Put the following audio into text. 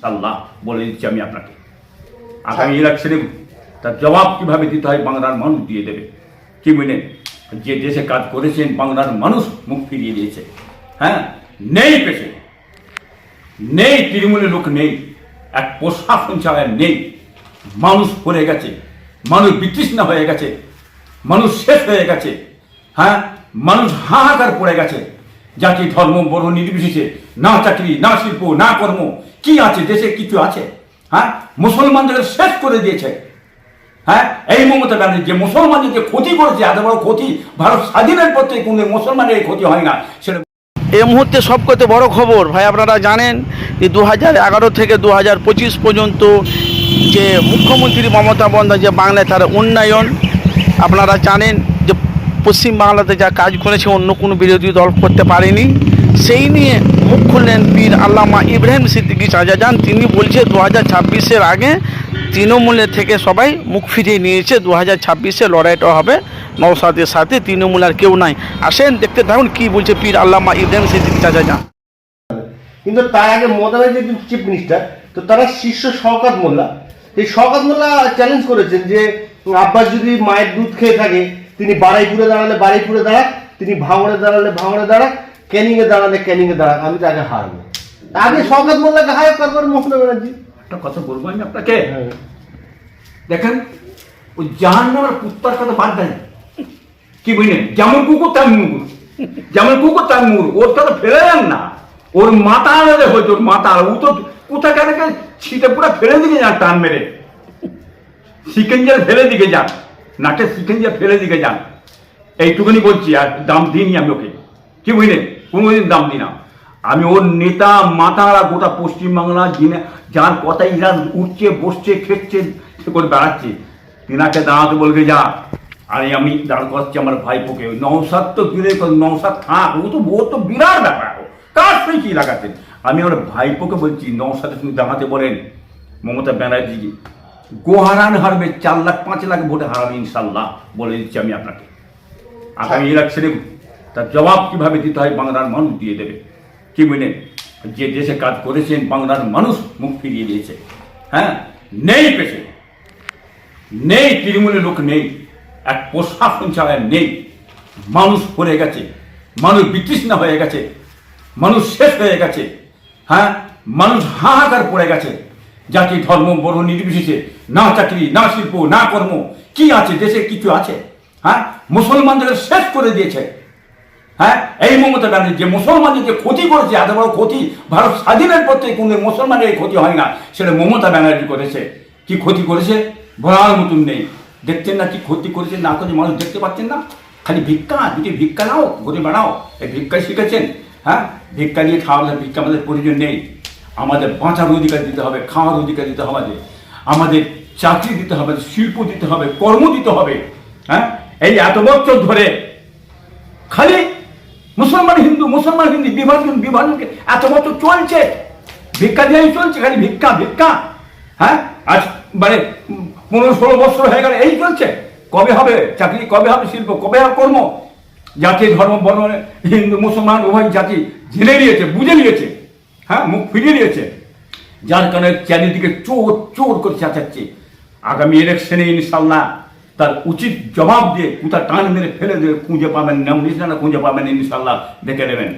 সাল্লাহ বলে দিচ্ছি আমি আপনাকে। আগামী ইলেকশনে তার জবাব কীভাবে দিতে হয় বাংলার মানুষ দিয়ে দেবে। কি বুঝলেন যে দেশে কাজ করেছেন বাংলার মানুষ মুখ ফিরিয়ে দিয়েছে। হ্যাঁ? নেই পেশে। নেই তৃণমূলের লোক নেই। এক প্রশাসন ছাড়া নেই। মানুষ পড়ে গেছে। মানুষ বিতৃষ্ণা হয়ে গেছে। মানুষ শেষ হয়ে গেছে। হ্যাঁ? মানুষ হাহাকার পড়ে গেছে। জাতি, ধর্ম বড় নির্বিশেষে না চাকরি, না শিল্প, না কর্ম, কি আছে, দেশে কিছু আছে? হ্যাঁ? মুসলমানদের শেষ করে দিয়েছে। হ্যাঁ? এই মমতা ব্যানার্জি যে মুসলমানদের যে ক্ষতি করেছে, এত বড় ক্ষতি, ভারত স্বাধীনের পর থেকে কোনো মুসলমানের ক্ষতি হয় না। সেটা এই মুহূর্তে সবকতে বড় খবর, ভাই, আপনারা জানেন যে দু এগারো থেকে দু পঁচিশ পর্যন্ত যে মুখ্যমন্ত্রী মমতা বন্দ্যোপাধ্যায় বাংলায় তার উন্নয়ন, আপনারা জানেন যে পশ্চিম বাংলাতে যা কাজ করেছে, অন্য কোনো বিরোধী দল করতে পারেনি। সেই নিয়ে মুখ খুললেন পীর আল্লামা ইব্রাহিম সিদ্দিকী শাহজাহান। তিনি বলছে দু হাজার ছাব্বিশের আগে তৃণমূলের থেকে সবাই মুখ ফিরিয়ে নিয়েছে। দু হাজার ছাব্বিশে লড়াইটা হবে নৌসাদের সাথে, তৃণমূল আর কেউ নাই। আসেন, দেখতে থাকুন কি বলছে পীর আল্লামা ইব্রাহিম সিদ্দিকী শাহজাহান। কিন্তু তার আগে মোদানের যে চিফ মিনিস্টার, তো তারা শীর্ষ শওকাত মোল্লা। এই শওকাত মোল্লা চ্যালেঞ্জ করেছেন যে, আব্বাস যদি মায়ের দুধ খেয়ে থাকে তিনি বারাইপুরে দাঁড়ালে বারাইপুরে দাঁড়াক তিনি ভাঙড়ে দাঁড়ালে ভাঙড়ে দাঁড়াক ক্যানিংয়ে দাঁড়ালে ক্যানিংয়ে দাঁড়াক আমি তাকে হারবো। আগে শওকাত মোল্লাকে হায় তারপর মমতা ব্যানার্জি। একটা কথা বলব আমি আপনাকে? দেখেন ওই জাহান নামের কুত্তার কথা বাদ দেন। কি বুঝলেন? যেমন কুকুর তেমন মুগুর যেমন কুকুর তেমন মুগুর ওর কথা ফেলে দেন না। ওর মাথা আলাদা হয়েছে ওর মাথা। আলাদা। ও তো কোথা কেন ছিটে পুরো ফেলে দিকে যান টান মেরে। সিকেঞ্জার ফেলে দিকে যান। নাকে সিকেঞ্জার ফেলে দিকে যান। এইটুকুনি বলছি, আর দাম দিইনি আমি ওকে। কি বুঝলেন কোনোদিন দাম দিই না। আমি ওর নেতা মাতারা গোটা পশ্চিমবাংলা যিনি যার কথা ইরা উঠছে, বসছে খেচ্ছে সে করে বেড়াচ্ছে। তিনাকে দাঁড়াতে বলবে, যা। আর আমি দাঁড় করাচ্ছি আমার ভাইপোকে। নৌসাদ তো দূরে নৌসাদ থাক, ও তো ও তো বিরাট ব্যাপার। কার সেই কি লাগাচ্ছেন? আমি আমার ভাইপোকে বলছি নৌসাদে তুমি দাঁড়াতে বলেন। মমতা ব্যানার্জি গোহারান হারবে চার লাখ পাঁচ লাখ ভোটে হারাবে ইনশাল্লাহ বলে দিচ্ছি আমি আপনাকে। আগামী ইলেকশনে তার জবাব কীভাবে দিতে হয় বাংলার মানুষ দিয়ে দেবে। কি বুঝলেন যে দেশে কাজ করেছেন বাংলার মানুষ মুখ ফিরিয়ে দিয়েছে। হ্যাঁ? নেই পেশে নেই তৃণমূলের লোক নেই। এক প্রশাসন ছাড়া নেই। মানুষ পড়ে গেছে। মানুষ বিতৃষ্ণা হয়ে গেছে। মানুষ শেষ হয়ে গেছে। হ্যাঁ? মানুষ হাহাকার পড়ে গেছে। জাতি, ধর্ম, বড় নির্বিশেষে না চাকরি, না শিল্প, না কর্ম, কি আছে, দেশে কিছু আছে? হ্যাঁ? মুসলমানদের শেষ করে দিয়েছে। হ্যাঁ? এই মমতা ব্যানার্জি যে মুসলমানদের যে ক্ষতি করেছে, এত বড় ক্ষতি, ভারত স্বাধীনের পর থেকে কোনো মুসলমানের ক্ষতি হয় না, সেটা মমতা ব্যানার্জি করেছে। কি ক্ষতি করেছে? বলার মতন নেই। দেখছেন না কি ক্ষতি করেছে? না করে মানুষ দেখতে পাচ্ছেন না? খালি ভিক্ষা যদি ভিক্ষা নাও ঘুরে বেড়াও এই ভিক্ষা শিখেছেন। হ্যাঁ? ভিক্ষা নিয়ে খাওয়ার ভিক্ষা আমাদের প্রয়োজন নেই। আমাদের বাঁচার অধিকার দিতে হবে, খাওয়ার অধিকার দিতে হবে, আমাদের আমাদের চাকরি দিতে হবে, শিল্প দিতে হবে, কর্ম দিতে হবে হ্যাঁ? এই এত বছর ধরে খালি মুসলমান হিন্দু মুসলমান হিন্দু, বিভাজন, বিভাজনকে এত বছর চলছে, ভিক্ষা দিয়েই চলছে, খালি ভিক্ষা ভিক্ষা হ্যাঁ? আজ মানে পনেরো ষোলো বছর হয়ে গেল এই চলছে। কবে হবে চাকরি, কবে হবে শিল্প, কবে হবে কর্ম? জাতি, ধর্ম, বর্ণ, হিন্দু, মুসলমান, উভয় জাতি জেনে নিয়েছে, বুঝে নিয়েছে। হ্যাঁ মুখ ফিরিয়ে নিয়েছে। যার কারণে চারিদিকে চোর চোর করে চেঁচাচ্ছে। আগামী ইলেকশনে ইনশাল্লাহ তার উচিত জবাব দিয়ে কোথা টান মেরে ফেলে দেবে, খুঁজে পাবেন নাম খুঁজে পাবেন ইনশাল্লাহ দেখে নেবেন।